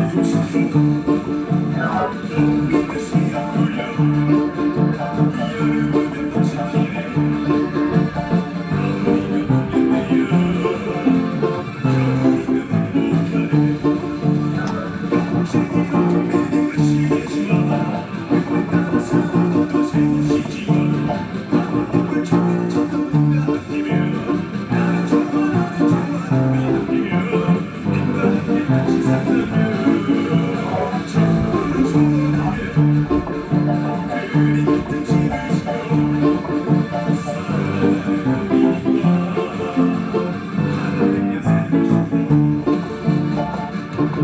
Thank you.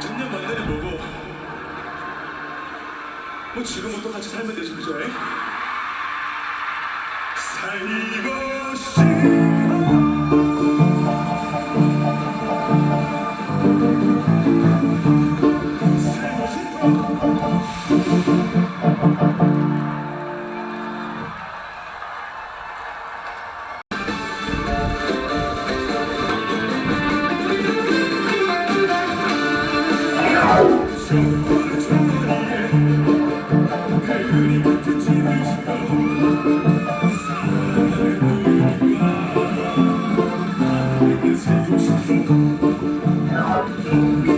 작년 만년에 보고 뭐 지금부터 같이 살면 되지 그죠? 살고 싶어 Thank you. Thank you.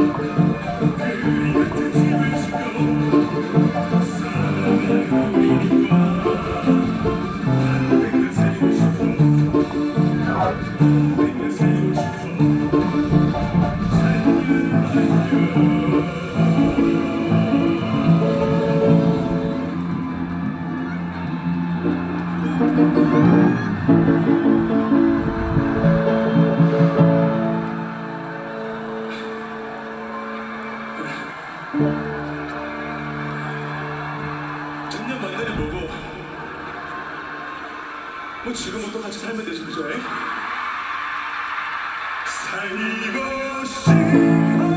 작년 만년에 보고 뭐 지금부터 같이 살면 되지 그죠? 살고 싶어